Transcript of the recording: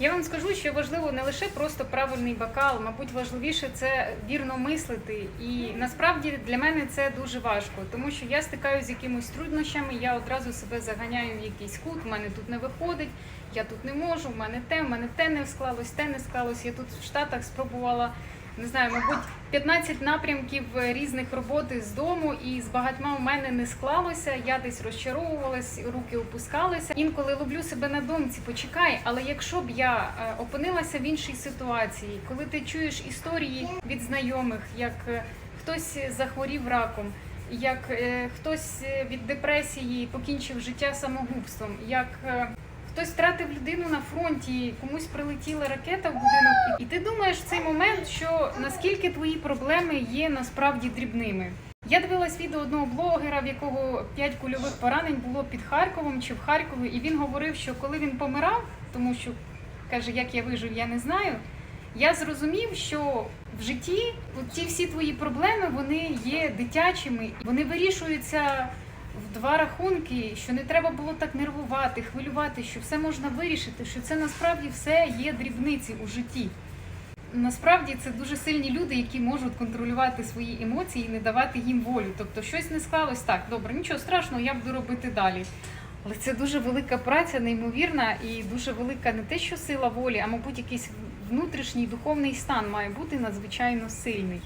Я вам скажу, що важливо не лише просто правильний бокал, мабуть, важливіше це вірно мислити. І насправді для мене це дуже важко, тому що я стикаюся з якимись труднощами, я одразу себе заганяю в якийсь кут, в мене тут не виходить, я тут не можу, в мене те, в мене те не склалось, те не склалось. Я тут в Штатах спробувала. Не знаю, мабуть, 15 напрямків різних роботи з дому, і з багатьма у мене не склалося. Я десь розчаровувалась, руки опускалися. Інколи ловлю себе на думці, почекай. Але якщо б я е, опинилася в іншій ситуації, коли ти чуєш історії від знайомих, як е, хтось захворів раком, як е, хтось е, від депресії покінчив життя самогубством, як е, Хтось втратив людину на фронті, комусь прилетіла ракета в будинок, і ти думаєш в цей момент, що наскільки твої проблеми є насправді дрібними. Я дивилась відео одного блогера, в якого п'ять кульових поранень було під Харковом чи в Харкові, і він говорив, що коли він помирав, тому що каже, як я вижив, я не знаю. Я зрозумів, що в житті ті всі твої проблеми вони є дитячими, вони вирішуються в два рахунки, що не треба було так нервувати, хвилювати, що все можна вирішити, що це насправді все є дрібниці у житті. Насправді це дуже сильні люди, які можуть контролювати свої емоції і не давати їм волю. Тобто щось не склалось так, добре, нічого страшного, я буду робити далі. Але це дуже велика праця, неймовірна і дуже велика не те, що сила волі, а мабуть, якийсь внутрішній духовний стан має бути надзвичайно сильний.